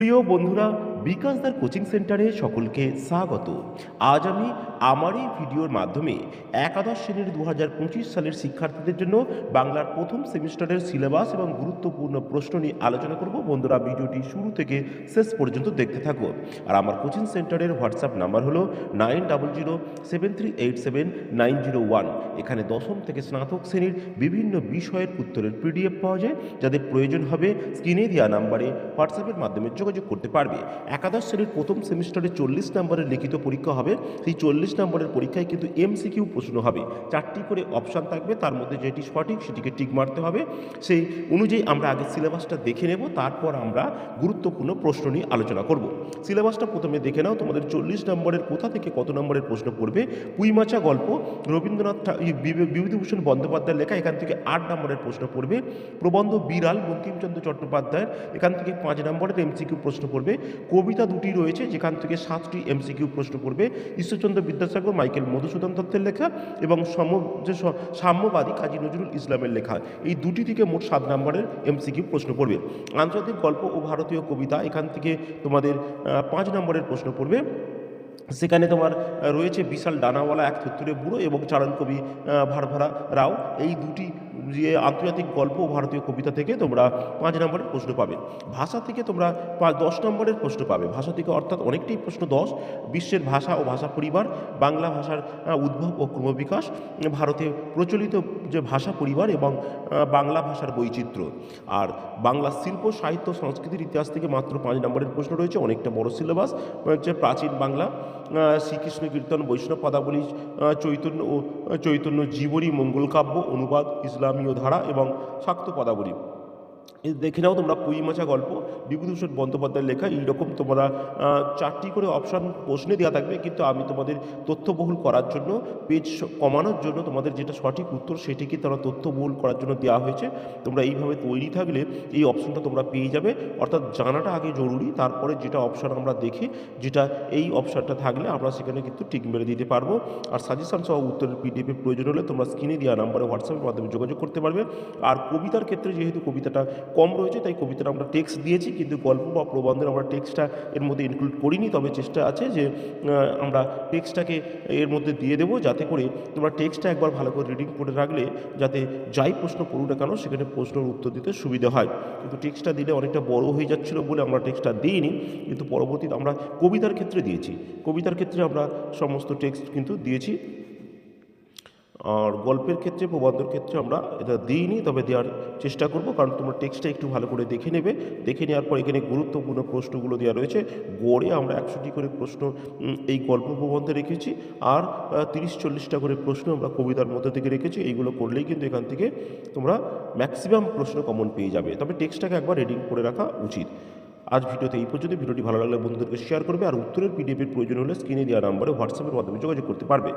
প্রিয় বন্ধুরা বিকাশদার কোচিং সেন্টারে সকলকে স্বাগত। আজ আমি আমার এই ভিডিওর মাধ্যমে একাদশ শ্রেণির দু হাজার পঁচিশ সালের শিক্ষার্থীদের জন্য বাংলার প্রথম সেমিস্টারের সিলেবাস এবং গুরুত্বপূর্ণ প্রশ্ন নিয়ে আলোচনা করব। বন্ধুরা, ভিডিওটি শুরু থেকে শেষ পর্যন্ত দেখতে থাকো। আর আমার কোচিং সেন্টারের হোয়াটসঅ্যাপ নাম্বার হলো nine double zero seven three eight seven nine zero one. এখানে দশম থেকে স্নাতক শ্রেণির বিভিন্ন বিষয়ের উত্তরের পিডিএফ পাওয়া যায়, যাদের প্রয়োজন হবে স্ক্রিনে দেওয়া নাম্বারে হোয়াটসঅ্যাপের মাধ্যমে যোগাযোগ করতে পারবে। একাদশ শ্রেণির প্রথম সেমিস্টারে চল্লিশ নম্বরের লিখিত পরীক্ষা হবে। সেই চল্লিশ নম্বরের পরীক্ষায় কিন্তু এমসিকিউ প্রশ্ন হবে। চারটি করে অপশান থাকবে, তার মধ্যে যেটি সঠিক সেটিকে টিক মারতে হবে। সেই অনুযায়ী আমরা আগে সিলেবাসটা দেখে নেব, তারপর আমরা গুরুত্বপূর্ণ প্রশ্ন নিয়ে আলোচনা করব। সিলেবাসটা প্রথমে দেখে নাও, তোমাদের চল্লিশ নম্বরের কোথা থেকে কত নম্বরের প্রশ্ন পড়বে। পুইমাচা গল্প, রবীন্দ্রনাথ বিভূতিভূষণ বন্দ্যোপাধ্যায়ের লেখা, এখান থেকে আট নম্বরের প্রশ্ন পড়বে। প্রবন্ধ বিড়াল, বঙ্কিমচন্দ্র চট্টোপাধ্যায়ের, এখান থেকে পাঁচ নম্বরের এমসিকিউ প্রশ্ন পড়বে। কবিতা দুটি রয়েছে, যেখান থেকে সাতটি এমসিকিউ প্রশ্ন পড়বে। ঈশ্বরচন্দ্র বিদ্যাসাগর, মাইকেল মধুসূদন দত্তের লেখা এবং সম, যে সাম্যবাদী কাজী নজরুল ইসলামের লেখা। এই দুটি থেকে মোট সাত নম্বরের এমসিকিউ প্রশ্ন পড়বে। আন্তর্জাতিক গল্প ও ভারতীয় কবিতা, এখান থেকে তোমাদের পাঁচ নম্বরের প্রশ্ন পড়বে। সেখানে তোমার রয়েছে বিশাল ডানাওয়ালা, এক থুত্তুরে বুড়ো এবং চারণ কবি ভারভারা রাও। এই দুটি যে আন্তর্জাতিক গল্প ভারতীয় কবিতা থেকে তোমরা পাঁচ নম্বরের প্রশ্ন পাবে। ভাষা থেকে তোমরা দশ নম্বরের প্রশ্ন পাবে। ভাষা থেকে অর্থাৎ অনেকটাই প্রশ্ন দশ। বিশ্বের ভাষা ও ভাষা পরিবার, বাংলা ভাষার উদ্ভব ও ক্রমবিকাশ, ভারতে প্রচলিত যে ভাষা পরিবার এবং বাংলা ভাষার বৈচিত্র্য। আর বাংলা শিল্প, সাহিত্য, সংস্কৃতির ইতিহাস থেকে মাত্র পাঁচ নম্বরের প্রশ্ন রয়েছে, অনেকটা বড় সিলেবাস হচ্ছে প্রাচীন বাংলা শ্রীকৃষ্ণ কীর্তন, বৈষ্ণব পদাবলী চৈতন্য ও চৈতন্য জীবনী, মঙ্গল কাব্য, অনুবাদ, ইসলামীয় ধারা এবং শাক্ত পদাবলী। দেখে নাও তোমরা পুঁইমাচা গল্প। বিভূতিভূষণ বন্দ্যোপাধ্যায়ের লেখা, এইরকম তোমরা চারটি করে অপশান প্রশ্নে দেওয়া থাকবে, কিন্তু আমি তোমাদের তথ্যবহুল করার জন্য পেজ কমানোর জন্য তোমাদের যেটা সঠিক উত্তর, সেটিকে তারা তথ্যবহুল করার জন্য দেওয়া হয়েছে। তোমরা এইভাবে তৈরি থাকলে এই অপশানটা তোমরা পেয়ে যাবে। অর্থাৎ জানাটা আগে জরুরি, তারপরে যেটা অপশান আমরা দেখি, যেটা এই অপশানটা থাকলে আমরা সেখানে কিন্তু টিক মেরে দিতে পারব। আর সাজেশন সহ উত্তরের পিডিএফের প্রয়োজন হলে তোমরা স্ক্রিনে দেওয়া নাম্বারে হোয়াটসঅ্যাপের মাধ্যমে যোগাযোগ করতে পারবে। আর কবিতার ক্ষেত্রে যেহেতু কবিতাটা কম রয়েছে, তাই কবিতাটা আমরা টেক্সট দিয়েছি, কিন্তু গল্প বা প্রবন্ধের আমরা টেক্সটটা এর মধ্যে ইনক্লুড করিনি, তবে চেষ্টা আছে যে আমরা টেক্সটটাকে এর মধ্যে দিয়ে দেবো, যাতে করে তোমরা টেক্সটটা একবার ভালো করে রিডিং করে রাখলে, যাতে যাই প্রশ্ন পড়ুক না কেন, সেখানে প্রশ্নের উত্তর দিতে সুবিধা হয়। কিন্তু টেক্সটটা দিলে অনেকটা বড় হয়ে যাচ্ছিল বলে আমরা টেক্সটটা দিইনি, কিন্তু পরবর্তীতে আমরা কবিতার ক্ষেত্রে দিয়েছি। কবিতার ক্ষেত্রে আমরা সমস্ত টেক্সট কিন্তু দিয়েছি। আর গল্পের ক্ষেত্রে প্রবন্ধের ক্ষেত্রে আমরা এটা দিইনি, তবে দেওয়ার চেষ্টা করব। কারণ তোমরা টেক্সটটা একটু ভালো করে দেখে নেবে। দেখে নেওয়ার পর এখানে গুরুত্বপূর্ণ প্রশ্নগুলো দেওয়া রয়েছে। গড়ে আমরা একশোটি করে প্রশ্ন এই গল্প প্রবন্ধে রেখেছি। আর তিরিশ চল্লিশটা করে প্রশ্ন আমরা কবিতার মধ্যে থেকে রেখেছি। এইগুলো করলেই কিন্তু এখান থেকে তোমরা ম্যাক্সিমাম প্রশ্ন কমন পেয়ে যাবে। তবে টেক্সটটাকে একবার রিডিং করে রাখা উচিত। আজ ভিডিওতে এই পর্যন্ত। ভিডিওটি ভালো লাগলে বন্ধুদেরকে শেয়ার করবে। আর উত্তরের পিডিএফের প্রয়োজন হলে স্ক্রিনে দেওয়া নাম্বারে হোয়াটসঅ্যাপের মাধ্যমে যোগাযোগ করতে পারবে।